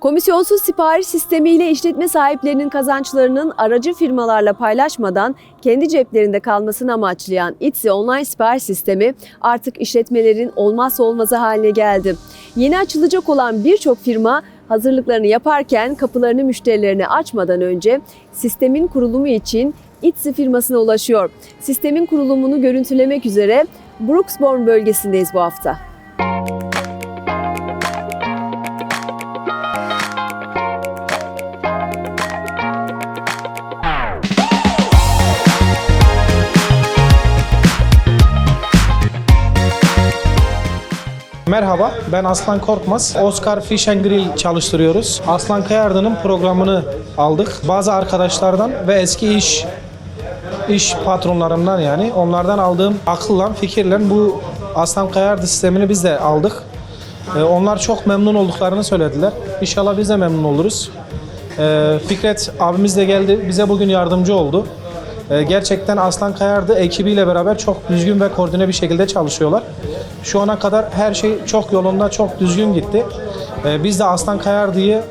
Komisyonsuz sipariş sistemiyle işletme sahiplerinin kazançlarının aracı firmalarla paylaşmadan kendi ceplerinde kalmasını amaçlayan Itzi online sipariş sistemi artık işletmelerin olmazsa olmazı haline geldi. Yeni açılacak olan birçok firma hazırlıklarını yaparken kapılarını müşterilerine açmadan önce sistemin kurulumu için Itzi firmasına ulaşıyor. Sistemin kurulumunu görüntülemek üzere Brooksborn bölgesindeyiz bu hafta. Merhaba, ben Aslan Korkmaz. Oscar Fish and Grill çalıştırıyoruz. Aslan Kayardı'nın programını aldık. Bazı arkadaşlardan ve eski iş iş patronlarımdan yani onlardan aldığım akılla, fikirle bu Aslan Kayardı sistemini biz de aldık. Ee, onlar çok memnun olduklarını söylediler. İnşallah biz de memnun oluruz. Ee, Fikret abimiz de geldi, bize bugün yardımcı oldu. Ee, Gerçekten Aslan Kayardı ekibiyle beraber çok düzgün ve koordine bir şekilde çalışıyorlar. Şu ana kadar her şey çok yolunda, çok düzgün gitti. Ee, Biz de Aslan Kayardı'yı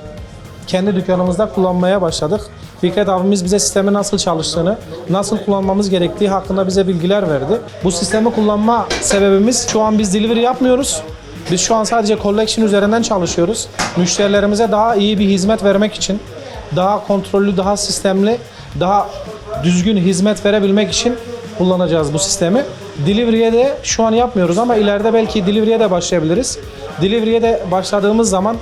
kendi dükkanımızda kullanmaya başladık. Fikret abimiz bize sistemin nasıl çalıştığını, nasıl kullanmamız gerektiği hakkında bize bilgiler verdi. Bu sistemi kullanma sebebimiz şu an biz delivery yapmıyoruz. Biz şu an sadece collection üzerinden çalışıyoruz. Müşterilerimize daha iyi bir hizmet vermek için, daha kontrollü, daha sistemli, daha düzgün hizmet verebilmek için kullanacağız bu sistemi. Delivery'e de şu an yapmıyoruz ama ileride belki delivery'e de başlayabiliriz. Delivery'e de başladığımız zaman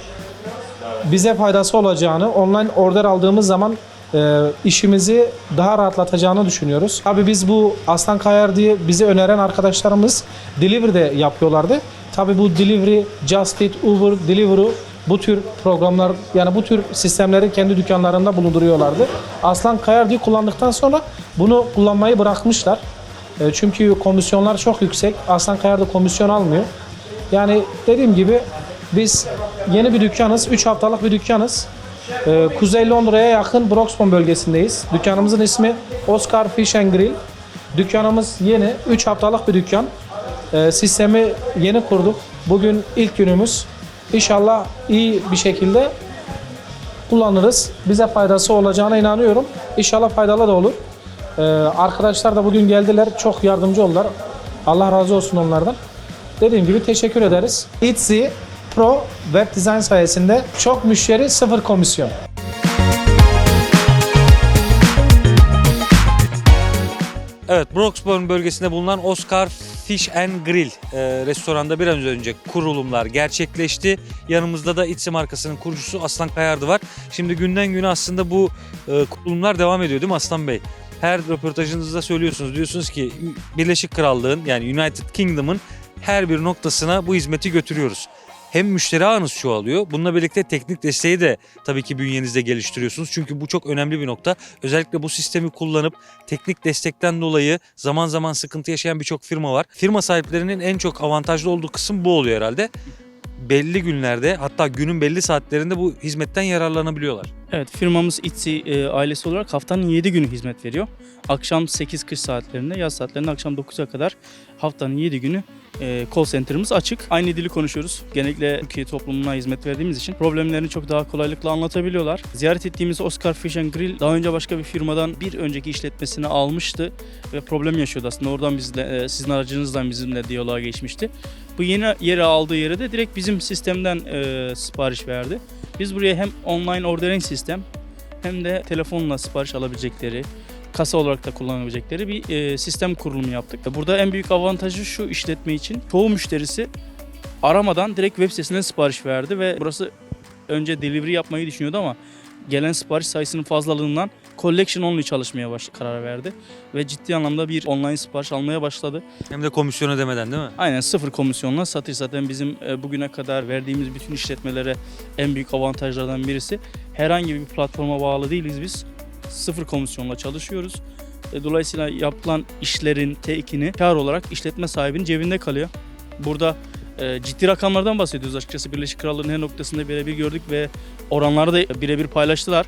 bize faydası olacağını, online order aldığımız zaman e, işimizi daha rahatlatacağını düşünüyoruz. Tabii biz bu Aslan Kayar diye bizi öneren arkadaşlarımız delivery de yapıyorlardı. Tabii bu delivery, Just Eat, Uber, Deliveroo bu tür programlar yani bu tür sistemleri kendi dükkanlarında bulunduruyorlardı. Aslan Kayar diye kullandıktan sonra bunu kullanmayı bırakmışlar. E, Çünkü komisyonlar çok yüksek. Aslan Kayar da komisyon almıyor. Yani dediğim gibi biz yeni bir dükkanız. 3 haftalık bir dükkanız. Ee, Kuzey Londra'ya yakın Broxton bölgesindeyiz. Dükkanımızın ismi Oscar Fish and Grill. Dükkanımız yeni. 3 haftalık bir dükkan. Ee, sistemi yeni kurduk. Bugün ilk günümüz. İnşallah iyi bir şekilde kullanırız. Bize faydası olacağına inanıyorum. İnşallah faydalı da olur. Ee, arkadaşlar da bugün geldiler. Çok yardımcı oldular. Allah razı olsun onlardan. Dediğim gibi teşekkür ederiz. Itzy Pro web design sayesinde çok müşteri sıfır komisyon. Evet, Broxbourne bölgesinde bulunan Oscar Fish and Grill e, restoranda bir an önce kurulumlar gerçekleşti. Yanımızda da Itzi markasının kurucusu Aslan Kayardı var. Şimdi günden güne aslında bu e, kurulumlar devam ediyor değil mi Aslan Bey? Her röportajınızda söylüyorsunuz. Diyorsunuz ki Birleşik Krallığın yani United Kingdom'ın her bir noktasına bu hizmeti götürüyoruz. Hem müşteri ağınız çoğalıyor. Bununla birlikte teknik desteği de tabii ki bünyenizde geliştiriyorsunuz. Çünkü bu çok önemli bir nokta. Özellikle bu sistemi kullanıp teknik destekten dolayı zaman zaman sıkıntı yaşayan birçok firma var. Firma sahiplerinin en çok avantajlı olduğu kısım bu oluyor herhalde. Belli günlerde hatta günün belli saatlerinde bu hizmetten yararlanabiliyorlar. Evet firmamız Itzi e, ailesi olarak haftanın 7 günü hizmet veriyor. Akşam 8-kış saatlerinde, yaz saatlerinde akşam 9'a kadar haftanın 7 günü e, call center'ımız açık. Aynı dili konuşuyoruz. Genellikle Türkiye toplumuna hizmet verdiğimiz için problemlerini çok daha kolaylıkla anlatabiliyorlar. Ziyaret ettiğimiz Oscar Fish and Grill daha önce başka bir firmadan bir önceki işletmesini almıştı ve problem yaşıyordu aslında. Oradan bizle, e, sizin aracınızdan bizimle diyaloğa geçmişti. Bu yeni yere aldığı yere de direkt bizim sistemden e, sipariş verdi. Biz buraya hem online ordering sistem hem de telefonla sipariş alabilecekleri, kasa olarak da kullanabilecekleri bir e, sistem kurulumu yaptık. Burada en büyük avantajı şu işletme için. Çoğu müşterisi aramadan direkt web sitesinden sipariş verdi ve burası önce delivery yapmayı düşünüyordu ama gelen sipariş sayısının fazlalığından collection only çalışmaya baş karar verdi ve ciddi anlamda bir online sipariş almaya başladı. Hem de komisyon ödemeden değil mi? Aynen sıfır komisyonla satış zaten bizim e, bugüne kadar verdiğimiz bütün işletmelere en büyük avantajlardan birisi. Herhangi bir platforma bağlı değiliz biz. Sıfır komisyonla çalışıyoruz. E, Dolayısıyla yapılan işlerin tekini kar olarak işletme sahibinin cebinde kalıyor. Burada e, ciddi rakamlardan bahsediyoruz açıkçası. Birleşik Krallığı'nın her noktasında birebir gördük ve oranları da birebir paylaştılar.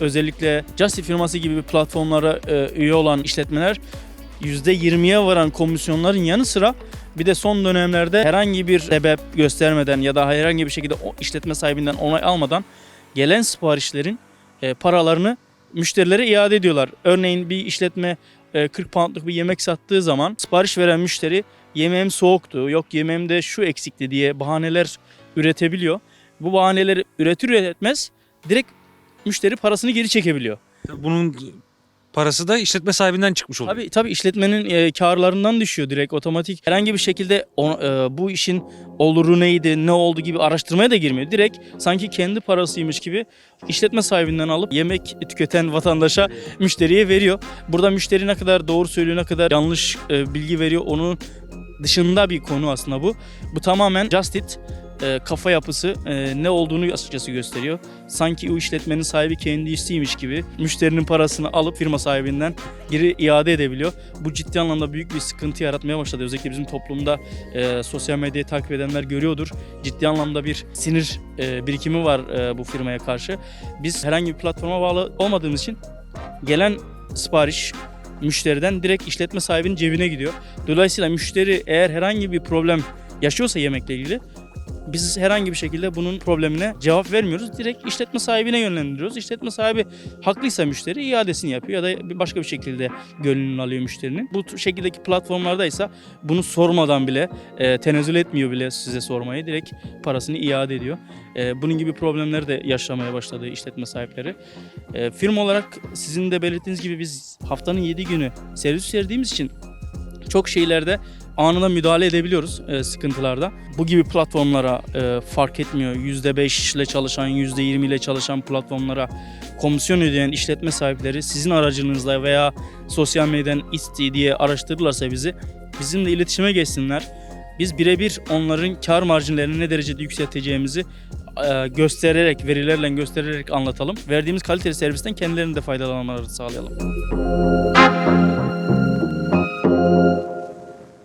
Özellikle Justy firması gibi bir platformlara e, üye olan işletmeler %20'ye varan komisyonların yanı sıra Bir de son dönemlerde herhangi bir sebep göstermeden ya da herhangi bir şekilde o işletme sahibinden onay almadan gelen siparişlerin paralarını müşterilere iade ediyorlar. Örneğin bir işletme e, 40 poundluk bir yemek sattığı zaman sipariş veren müşteri yemeğim soğuktu, yok yemeğimde şu eksikti diye bahaneler üretebiliyor. Bu bahaneleri üretir üretmez direkt müşteri parasını geri çekebiliyor. Bunun parası da işletme sahibinden çıkmış oluyor. Tabii tabii işletmenin e, karlarından düşüyor direkt otomatik. Herhangi bir şekilde o- e, bu işin oluru neydi, ne oldu gibi araştırmaya da girmiyor. Direkt sanki kendi parasıymış gibi işletme sahibinden alıp yemek tüketen vatandaşa, müşteriye veriyor. Burada müşteri ne kadar doğru söylüyor, ne kadar yanlış e, bilgi veriyor onun dışında bir konu aslında bu. Bu tamamen Just Eat e, kafa yapısı e, ne olduğunu açıkçası gösteriyor. Sanki o işletmenin sahibi kendi işçiymiş gibi müşterinin parasını alıp firma sahibinden geri iade edebiliyor. Bu ciddi anlamda büyük bir sıkıntı yaratmaya başladı. Özellikle bizim toplumda e, sosyal medyayı takip edenler görüyordur. Ciddi anlamda bir sinir e, birikimi var e, bu firmaya karşı. Biz herhangi bir platforma bağlı olmadığımız için gelen sipariş müşteriden direkt işletme sahibinin cebine gidiyor. Dolayısıyla müşteri eğer herhangi bir problem yaşıyorsa yemekle ilgili biz herhangi bir şekilde bunun problemine cevap vermiyoruz. Direkt işletme sahibine yönlendiriyoruz. İşletme sahibi haklıysa müşteri iadesini yapıyor ya da başka bir şekilde gönlünü alıyor müşterinin. Bu şekildeki platformlardaysa bunu sormadan bile e, tenezzül etmiyor bile size sormayı. Direkt parasını iade ediyor. E, bunun gibi problemleri de yaşamaya başladı işletme sahipleri. E, firma olarak sizin de belirttiğiniz gibi biz haftanın 7 günü servis verdiğimiz için çok şeylerde anında müdahale edebiliyoruz e, sıkıntılarda. Bu gibi platformlara e, fark etmiyor. %5 ile çalışan, %20 ile çalışan platformlara komisyon ödeyen işletme sahipleri sizin aracınızla veya sosyal medyadan isti diye araştırırlarsa bizi bizimle iletişime geçsinler. Biz birebir onların kar marjinlerini ne derecede yükselteceğimizi e, göstererek, verilerle göstererek anlatalım. Verdiğimiz kaliteli servisten kendilerinin de faydalanmalarını sağlayalım.